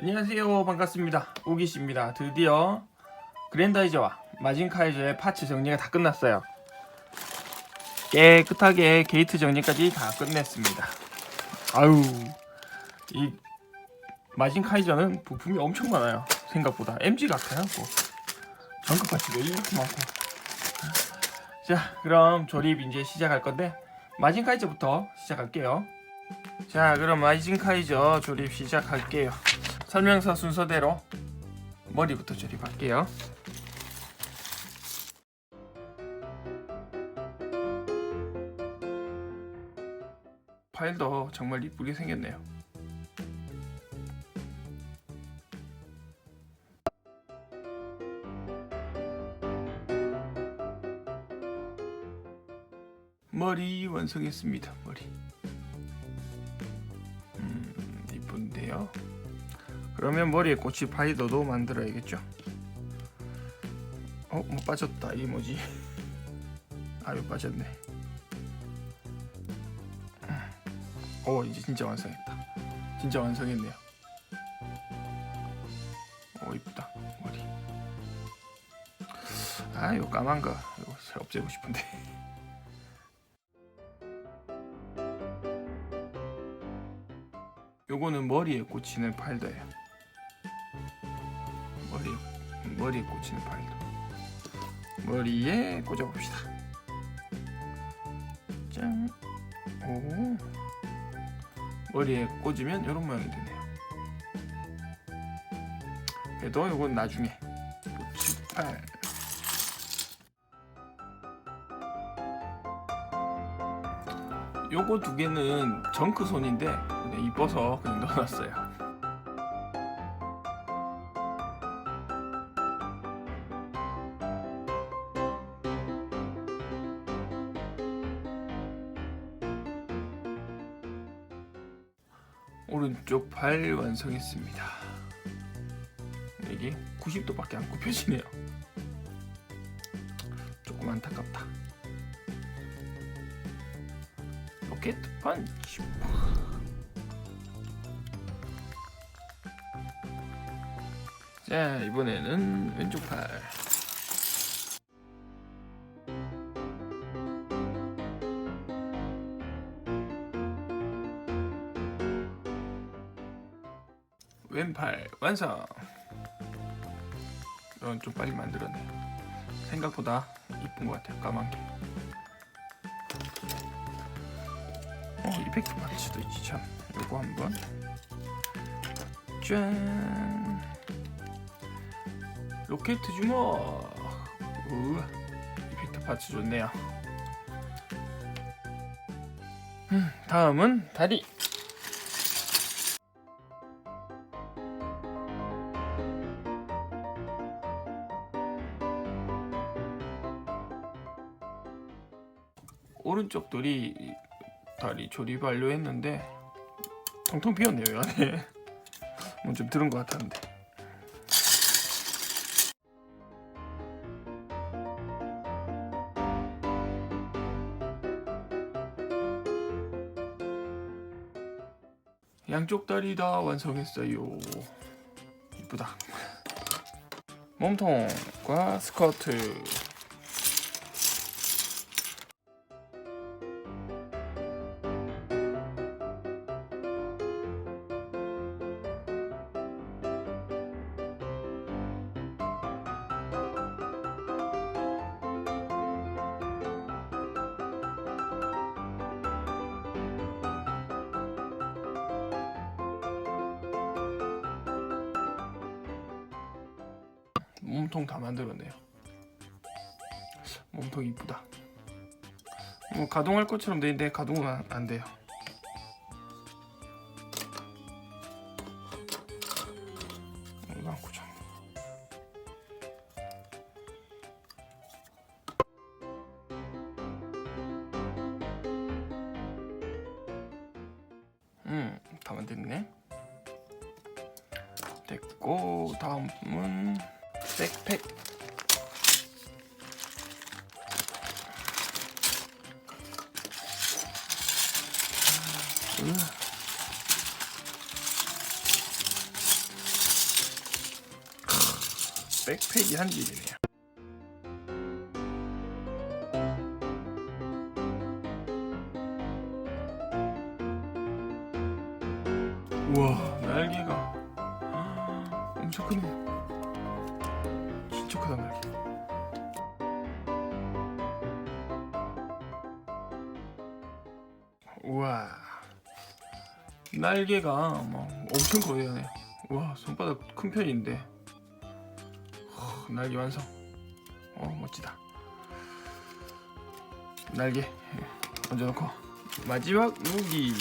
안녕하세요. 반갑습니다. 오기씨입니다. 드디어 그랜다이저와 마진카이저의 파츠 정리가 다 끝났어요. 깨끗하게 게이트 정리까지 다 끝냈습니다. 아유 이 마진카이저는 부품이 엄청 많아요. 생각보다. MG 같아요 뭐. 전극 파츠도 이렇게 많고. 자 그럼 조립 이제 시작할 건데 마진카이저부터 시작할게요. 자 그럼 마진카이저 조립 시작할게요 설명서 순서대로 머리부터 조립할게요. 파일도 정말 이쁘게 생겼네요. 머리 완성했습니다. 머리. 그러면 머리에 꽂힐 파이더도 만들어야겠죠. 어, 뭐 빠졌다. 이게 뭐지? 아유, 빠졌네. 오, 이제 진짜 완성했다. 진짜 완성했네요. 오, 이쁘다. 머리. 아, 이거 까만 거. 이거 잘 없애고 싶은데. 요거는 머리에 꽂히는 파일더예요. 머리에 꽂히는 파일도 머리에 꽂아봅시다. 짠. 오. 머리에 꽂으면 이런 모양이 되네요. 그래도 이건 나중에 팔. 요거 두 개는 정크 손인데 그냥 이뻐서 그냥 넣어놨어요. 오른쪽 발 완성했습니다. 이게 90도밖에 안 굽혀지네요. 조금 안타깝다. 로켓 펀치. 자 이번에는 왼쪽 팔. 완성. 이건 좀 빨리 만들었네요. 생각보다 이쁜 것 같아요. 까만 게. 어 이펙트 파츠도 있지 참. 요거 한번. 짠. 로켓 주먹. 우 이펙트 파츠 좋네요. 음, 다음은 다리. 오른쪽 돌이 다리 조립 완료했는데 텅텅 비었네요 이 안에. 뭐 좀 들은 것 같았는데. 양쪽 다리 다 완성했어요. 이쁘다. 몸통과 스커트 몸통 다 만들었네요. 몸통 이쁘다. 뭐 가동할 것처럼 돼 있는데 가동은 안, 안 돼요. 음, 다 만들었네. 됐고 다음은 백팩 으. 백팩이 한 일이네요 와 날개가 뭐 엄청 거대하네. 우와 손바닥 큰 편인데 허, 날개 완성. 어 멋지다. 날개 예, 얹어놓고 마지막 무기.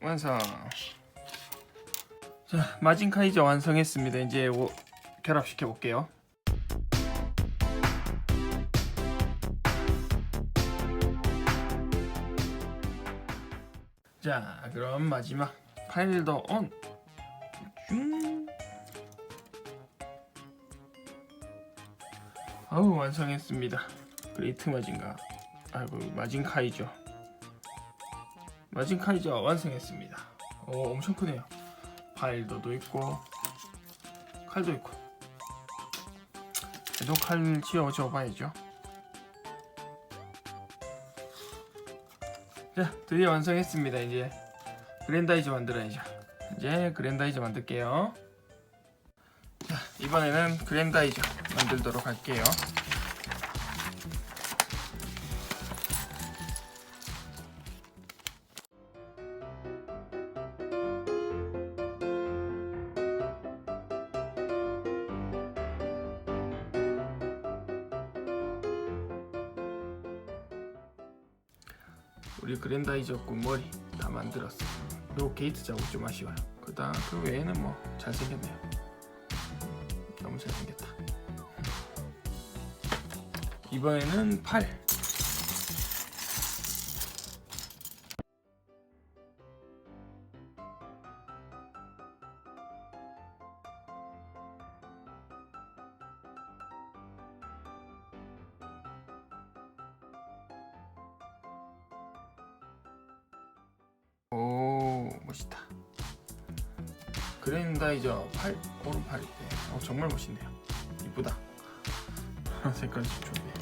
완성. 자 마진 카이저 완성했습니다. 이제 오, 결합시켜 볼게요. 자 그럼 마지막 파일더 온. 쭉. 아우 완성했습니다. 그레이트 마진가. 아이고 마진 카이저. 마진 카이저 완성했습니다. 오 엄청 크네요. 파일더도 있고 칼도 있고. 그래도 칼 지어줘 봐야죠. 자 드디어 완성했습니다. 이제 그랜다이저 만들어야죠. 이제 그랜다이저 만들게요. 자 이번에는 그랜다이저 만들도록 할게요. 그랜다이저 꽃머리 다 만들었어. 요 게이트 자국 좀 아쉬워요. 그다음 그 외에는 뭐 잘생겼네요. 너무 잘생겼다. 이번에는 팔. 그랜다이저 팔 오른팔 때, 어 정말 멋있네요. 이쁘다. 색깔이 좀 좋네.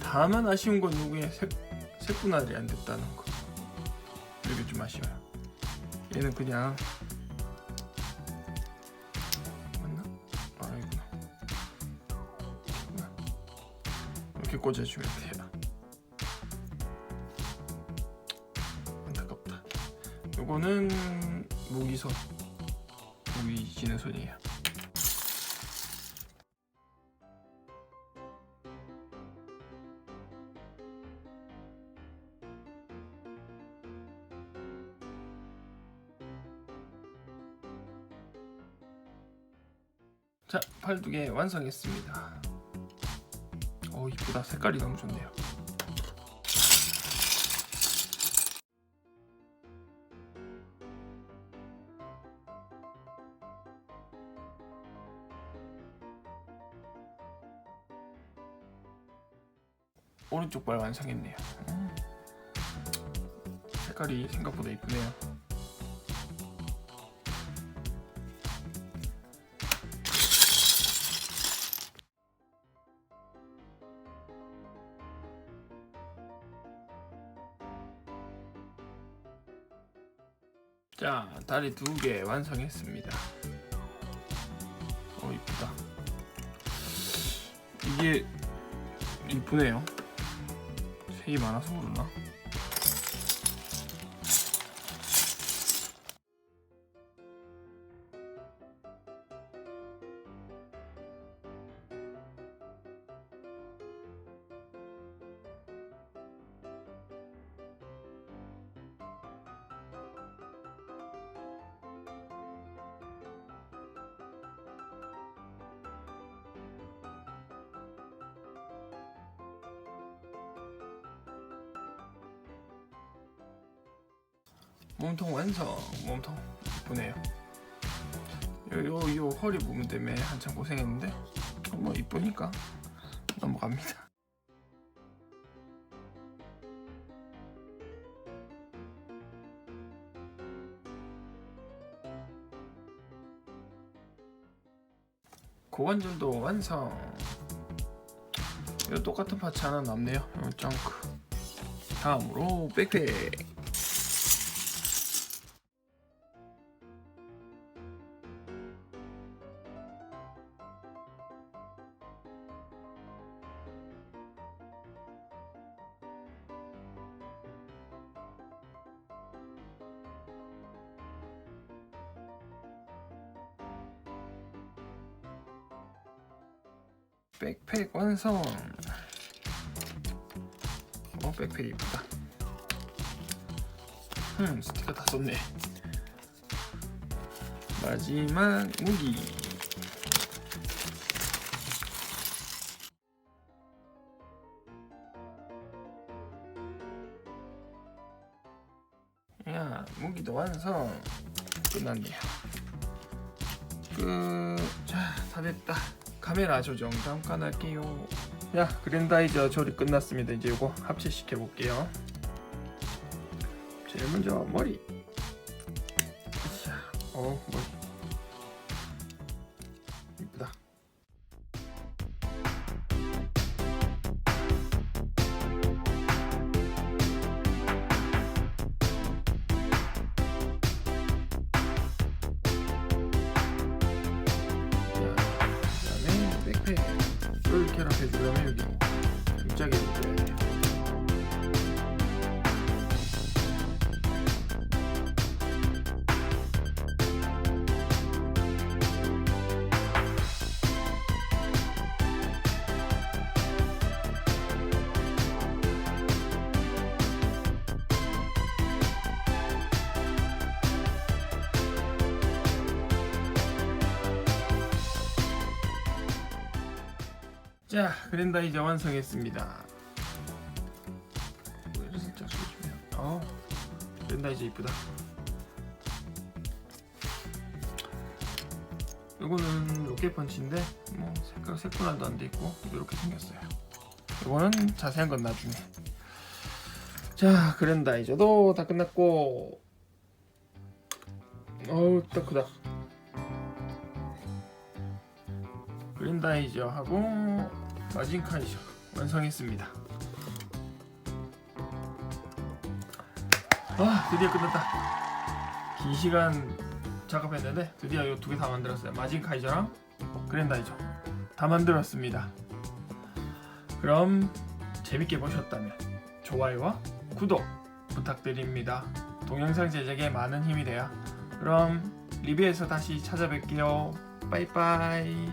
다만 아쉬운 건 누구의 색 색분할이 안 됐다는 거. 이게 좀 아쉬워요. 얘는 그냥 맞나? 아 이구나. 이렇게 꽂아주면 돼요. 안타깝다. 요거는 무기손 지는 손이에요. 자, 팔두개 완성했습니다. 어 이쁘다. 색깔이 너무 좋네요. 오른쪽 발 완성했네요. 음. 색깔이 생각보다 이쁘네요. 자, 다리 두 개 완성했습니다. 어, 이쁘다. 이게 이쁘네요. 색이 많아서 그러나? 몸통 완성. 몸통 이쁘네요. 요, 요, 요 허리 부분 때문에 한참 고생했는데 뭐 이쁘니까 넘어갑니다. 고관절도 완성. 똑같은 파츠 하나 남네요. 요 어, 점크. 다음으로 백팩. 백팩 완성. 어 백팩 이쁘다. 음 스티커 다 썼네. 마지막 무기. 야 무기도 완성. 끝났네요. 끝. 자, 다 됐다. 카메라 조정 잠깐 할게요. 야, 그랜다이저 조립 끝났습니다. 이제 이거 합체시켜 볼게요. 제일 먼저 머리. 자, 어, 머리. 그다음에 백팩 쫄 결합해 주려면 여기 등짝에 자, 그랜다이저 완성했습니다. 이를 살짝 쏘주면, 어, 그랜다이저 이쁘다. 이거는 로켓 펀치인데 뭐 색깔 색분할도 안 돼 있고 이렇게 생겼어요. 이거는 자세한 건 나중에. 자, 그랜다이저도 다 끝났고, 어우, 딱 크다. 그랜다이저하고 마진카이저 완성했습니다. 아 드디어 끝났다. 긴 시간 작업했는데 드디어 이 두 개 다 만들었어요. 마진카이저랑 그랜다이저 다 만들었습니다. 그럼 재밌게 보셨다면 좋아요와 구독 부탁드립니다. 동영상 제작에 많은 힘이 돼요. 그럼 리뷰에서 다시 찾아뵐게요. 빠이빠이.